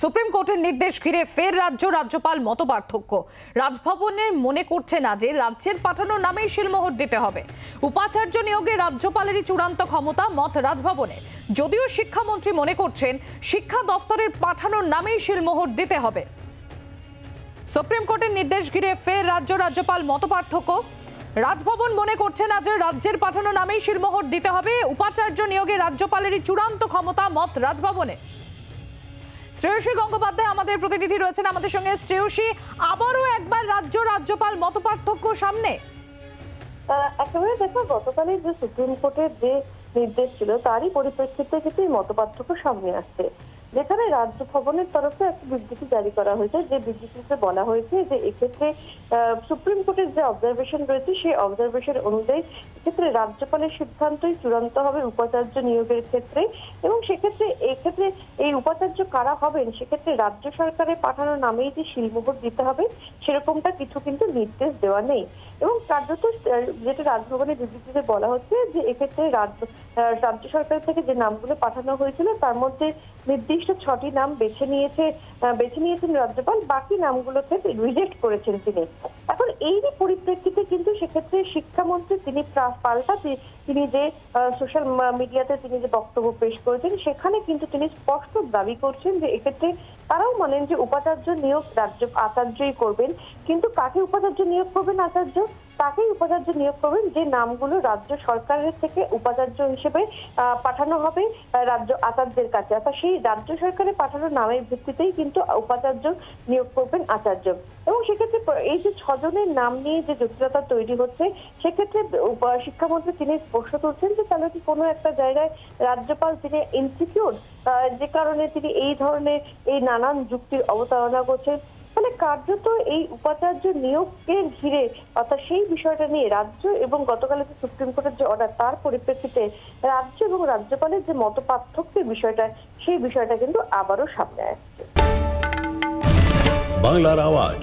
Supreme কোর্টের নির্দেশ ঘিরে ফের রাজ্য রাজ্যপাল মত পার্থক্য রাজভবনের মনে করছে না যে রাজ্যের পাঠানোর নামেই শিলমোহর দিতে হবে। উপাচার্য নিয়োগে রাজ্যপালেরই চূড়ান্ত ক্ষমতা মত রাজভবনে। যদিও শিক্ষামন্ত্রী মনে করছেন, শিক্ষা দফতরের পাঠানোর নামেই শিলমোহর দিতে হবে। সুপ্রিম কোর্টের নির্দেশ ঘিরে ফের রাজ্য রাজ্যপাল মত পার্থক্য রাজভবন মনে করছে না যে রাজ্যের পাঠানো নামেই শিলমোহর দিতে হবে। উপাচার্য নিয়োগে রাজ্যপালেরই চূড়ান্ত ক্ষমতা মত রাজভবনে। শ্রেয়সী গঙ্গোপাধ্যায় আমাদের প্রতিনিধি রয়েছেন আমাদের সঙ্গে। শ্রেয়সী, আবারও একবার রাজ্য রাজ্যপাল মত পার্থক্য সামনে একেবারে দেখো গতকালের যে সুপ্রিম কোর্টের যে নির্দেশ ছিল, তারই পরিপ্রেক্ষিতে কিন্তু এই মতপার্থক্য সামনে আসছে। যেখানে রাজ্য ভবনের তরফে একটা বিবৃতি জারি করা হয়েছে, যে বিবৃতিতে বলা হয়েছে যে এক্ষেত্রে সুপ্রিম কোর্টের যে অবজারভেশন রয়েছে, সেই অবজারভেশন অনুযায়ী এক্ষেত্রে রাজ্যপালের সিদ্ধান্তই চূড়ান্ত হবে উপাচার্য নিয়োগের ক্ষেত্রে। এবং সেক্ষেত্রে, এক্ষেত্রে এই উপাচার্য কারা হবেন, সেক্ষেত্রে রাজ্য সরকারের পাঠানো নামেই যে শিলমোহর দিতে হবে, সেরকমটা কিছু কিন্তু নির্দেশ দেওয়া নেই। এবং কার্যত যেটা রাজভবনের বিবৃতিতে বলা হচ্ছে যে এক্ষেত্রে রাজ্য রাজ্য সরকার থেকে যে নামগুলো পাঠানো হয়েছিল, তার মধ্যে নির্দিষ্ট ছটি নাম বেছে নিয়েছে বেছে নিয়েছেন রাজ্যপাল, বাকি নামগুলোকে রিজেক্ট করেছেন তিনি। এখন এই পরিপ্রেক্ষিতে কিন্তু সেক্ষেত্রে শিক্ষামন্ত্রী তিনি পাল্টা তিনি যে সোশ্যাল মিডিয়াতে তিনি যে বক্তব্য পেশ করেছেন, সেখানে কিন্তু তিনি স্পষ্ট দাবি করছেন যে এক্ষেত্রে তারাও মানেন যে উপাচার্য নিয়োগ রাজ্য আচার্যই করবেন, কিন্তু কাকে উপাচার্য নিয়োগ করবেন আচার্য? তাকেই উপাচার্য নিয়োগ করবেন যে নামগুলো রাজ্য সরকারের থেকে উপাচার্য হিসেবে পাঠানো হবে রাজ্য আচার্যের কাছে। অর্থাৎ সেই রাজ্য সরকারের পাঠানো নামের ভিত্তিতেই কিন্তু উপাচার্য নিয়োগ করবেন আচার্য। এবং সেক্ষেত্রে এই যে ছজনের নাম নিয়ে যে জটিলতা তৈরি হচ্ছে, সেক্ষেত্রে শিক্ষামন্ত্রী তিনি স্পষ্ট করছেন যে তাহলে কি কোনো একটা জায়গায় রাজ্যপাল তিনি ইনসিকিউর যে কারণে তিনি এই ধরনের এই নানান যুক্তির অবতারণা করছেন ফলে কার্যত এই উপাচার্য নিয়োগকে ঘিরে অর্থাৎ সেই বিষয়টা নিয়ে রাজ্য এবং গতকালের যে সুপ্রিম কোর্টের যে অর্ডার তার পরিপ্রেক্ষিতে রাজ্য এবং রাজ্যপালের যে মত পার্থক্যের বিষয়টা, সেই বিষয়টা কিন্তু আবারও সামনে আসছে। বাংলার আওয়াজ